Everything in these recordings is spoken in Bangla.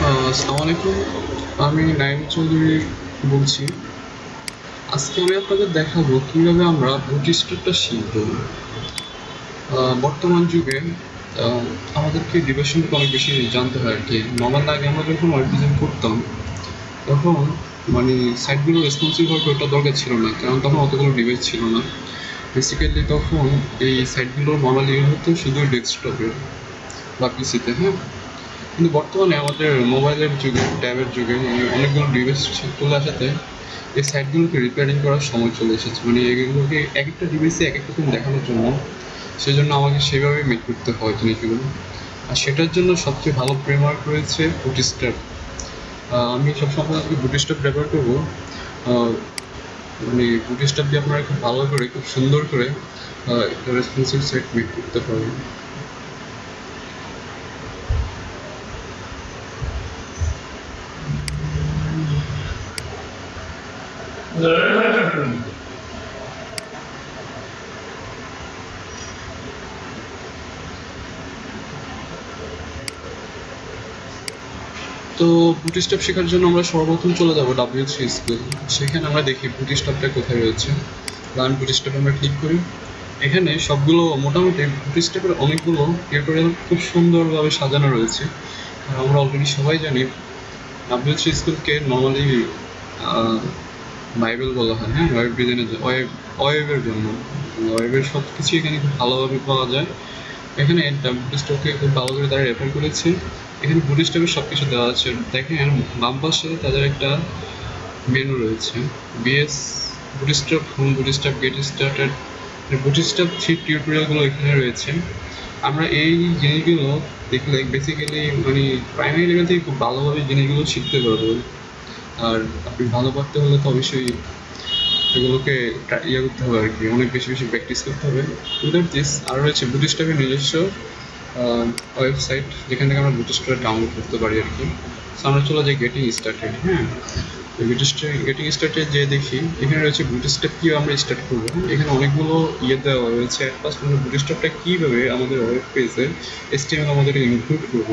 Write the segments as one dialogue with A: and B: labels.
A: আসসালামু আলাইকুম। আমি নাইম চৌধুরী বলছি। আজকে আমি আপনাদের দেখাবো কীভাবে আমরা বুটিস্টটা শিখব। বর্তমান যুগে আমাদেরকে সম্পর্কে অনেক বেশি জানতে হয় আর কি। নর্মাল আগে আমরা যখন ওয়েব করতাম, তখন মানে সাইটগুলো রেসপন্সিভ হওয়ার ওটা দরকার ছিল না, কারণ তখন অতগুলো ডিভাইস ছিল না। বেসিক্যালি তখন এই সাইটগুলো নর্মালি ইউজ হতো শুধু ডেস্কটপে বা পিসিতে হ্যাঁ? কিন্তু বর্তমানে আমাদের মোবাইলের যুগে ট্যাবের যুগে অনেকগুলো ডিভাইস চলে আসাতে এই সাইটগুলোকে রিপেয়ারিং করার সময় চলে এসেছে। মানে এগুলোকে এক একটা ডিভাইসে এক এক রকম দেখানোর জন্য সেজন্য আমাকে সেভাবে মেক করতে হয় জিনিসগুলো আর সেটার জন্য সবচেয়ে ভালো ফ্রেমওয়ার্ক রয়েছে বুটিস্টার আমি সবসময় আজকে বুটিস্টার ব্যবহার করব। মানে বুটিস্টার দিয়ে আপনারা খুব ভালো করে, খুব সুন্দর করে একটা রেসপন্সিভ সাইট মেক করতে পারবেন। তো বুটিস্টপ শেখার জন্য আমরা সর্বপ্রথম চলে যাব ডাব্লিউ থ্রি স্কুল সেখানে আমরা দেখি বুটিস্টপটা কোথায় রয়েছে। রান বুটিস্টপ আমরা ক্লিক করি। এখানে সবগুলো মোটামুটি বুটিস্টপের অনেকগুলো টিউটোরিয়াল খুব সুন্দরভাবে সাজানো রয়েছে। আমরা অলরেডি সবাই জানি ডাব্লিউ থ্রি স্কুলকে নর্মালি বাইবেল বলা হয় হ্যাঁ? ওয়েব ডিজাইনের ওয়েব, ওয়েবের জন্য। ওয়েবের সব কিছু এখানে খুব ভালোভাবে পাওয়া যায়। এখানে বুটিস্টপকে খুব ভালো করে তারা রেফার করেছে। এখানে বুটিস্টপের সব কিছু দেওয়া আছে। দেখেন, বাম পাশে তাদের একটা মেনু রয়েছে। BS bootstrap home bootstrap get started bootstrap three টিউটোরিয়ালগুলো এখানে রয়েছে। আমরা এই জিনিসগুলো দেখলে বেসিক্যালি মানে প্রাইমারি লেভেল থেকে খুব ভালোভাবে জিনিসগুলো শিখতে পারব। আর আপনি ভালো করতে হলে তো অবশ্যই এগুলোকে ইয়ে করতে হবে আর কি। অনেক বেশি বেশি প্র্যাকটিস করতে হবে। উইদাউট দিস আর রয়েছে বুটিস্টপের নিজস্ব ওয়েবসাইট যেখান থেকে আমরা বুটিস্টপ ডাউনলোড করতে পারি আর কি। সো আমরা চলে যাই গেটিং স্টার্টেড হ্যাঁ? বুটিস্টপ গেটিং স্টার্টে যে দেখি, এখানে রয়েছে বুটিস্টপ কীভাবে আমরা স্টার্ট করব এখানে অনেকগুলো ইয়ে দেওয়া রয়েছে। ফার্স্ট আমরা বুটিস্টপটা কীভাবে আমাদের ওয়েব পেজে এসটিএমএল আমাদের ইনক্লুড করব,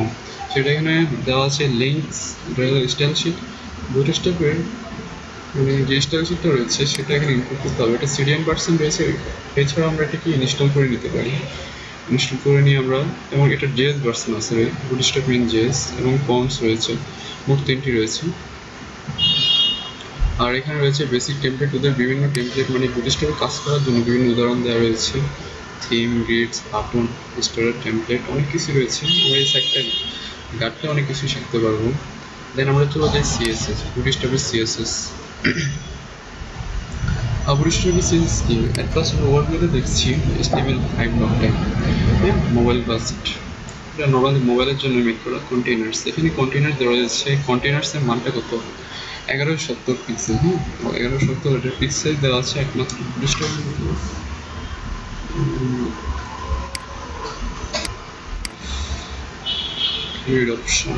A: সেটা এখানে দেওয়া আছে লিঙ্কস স্টাইল শিট বুটিস্টপের মানে যে স্টাইল শিটটা রয়েছে, সেটা এখানে ইনপুট করতে হবে। এটা সিডিএম পার্সন রয়েছে, এছাড়াও আমরা এটাকে ইনস্টল করে নিতে পারি। ইনস্টল করে নিয়ে আমরা, এবং এটা জেএস ভার্সন আছে বুটিস্টপ মেন জেএস এবং ফর্মস রয়েছে, মোট তিনটি রয়েছে। আর এখানে রয়েছে বেসিক টেমপ্লেট ওদের বিভিন্ন টেমপ্লেট মানে বুটিস্টপে কাজ করার জন্য বিভিন্ন উদাহরণ দেওয়া রয়েছে। থিম গ্রিডস বাটন স্টোরের টেমপ্লেট অনেক কিছু রয়েছে। আমরা এই সাইটটা গাটলে অনেক কিছু শিখতে পারব। দেন আমরা চলে যাই সিএসএস বুটিস্টপের সিএসএস বুটিস্টপের সিএসএস কি অ্যাট ফার্স্ট ওয়ার্ডগুলোতে দেখছি HTML five dot type mobile বাসিট এটা নর্মালি মোবাইলের জন্য মেক করা কন্টেনার্স এখানে কন্টেনার দেওয়া রয়েছে কন্টেনার্সের মানটা কত? এগারো সত্তর পিক্সেল হ্যাঁ এগারো সত্তর এটার পিক্সেল দেওয়া আছে একমাত্র বুটিস্টপ Read option.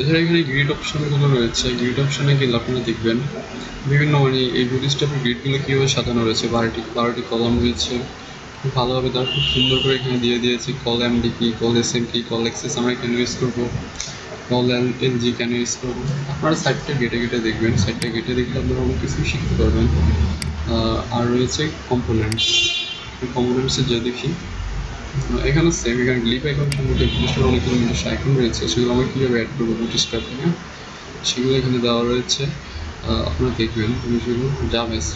A: এছাড়া এখানে গ্রিড অপশনগুলো রয়েছে। গ্রিড অপশনে গেলে আপনারা দেখবেন বিভিন্ন মানে এই বুটিস্টপের গ্রিডগুলো কীভাবে সাজানো রয়েছে। বারোটি বারোটি কলম রয়েছে। খুব ভালোভাবে তারা খুব সুন্দর করে এখানে দিয়ে দিয়েছে। কল এমডি কি কল এস এম কি কল এক্সেস আমরা কেন ইউজ করব। কল এল এল জি কেন ইউজ করব? আপনারা সাইটটা গেটে গেটে দেখবেন। সাইটটা গেটে দেখলে আপনারা অনেক কিছু শিখতে পারবেন। আর রয়েছে কম্পোনেন্টস কম্পোনেন্টসে যে দেখি এখানে সেম এখানে গ্লিপ আইকন সম্পর্কে বুটিস্টার অনেকগুলো নিজস্ব আইকন রয়েছে সেগুলো আমরা কীভাবে অ্যাড করব বুটিস্টার হ্যাঁ সেগুলো এখানে দেওয়া রয়েছে। আপনারা দেখবেন জিনিসগুলো জাভেস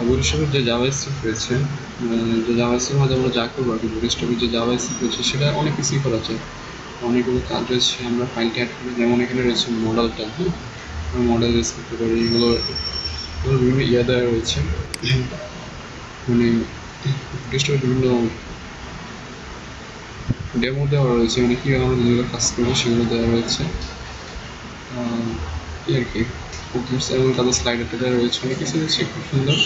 A: বুটিস্টারের যে জাভা রয়েছে আহ, যে জাভা স্ক্রিপ্টের মাঝে আমরা যা করব আর কি বুটিস্টারের যে জাভা রয়েছে সেটা অনেক কিছুই করা যায়। অনেকগুলো কাজ রয়েছে আমরা ফাইলটি অ্যাড করি যেমন এখানে রয়েছে মডেলটা হ্যাঁ? মডেল করতে পারি এগুলো বিভিন্ন ইয়ে রয়েছে। মানে বুটিস্টারের বিভিন্ন ডেমো দেওয়া রয়েছে মানে কীভাবে আমরা যেগুলো কাজ করব সেগুলো দেওয়া রয়েছে। আর কি এবং তাদের স্লাইডার দেওয়া রয়েছে, অনেক কিছু রয়েছে, খুব সুন্দর।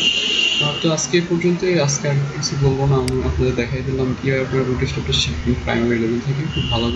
A: তো আজকে পর্যন্তই, আজকে আর কিছু বলব না, আমি আপনাদের দেখাই দিলাম কীভাবে আপনারা রুটিস্টপটা শিখবেন প্রাইমারি লেভেল থেকে, খুব ভালো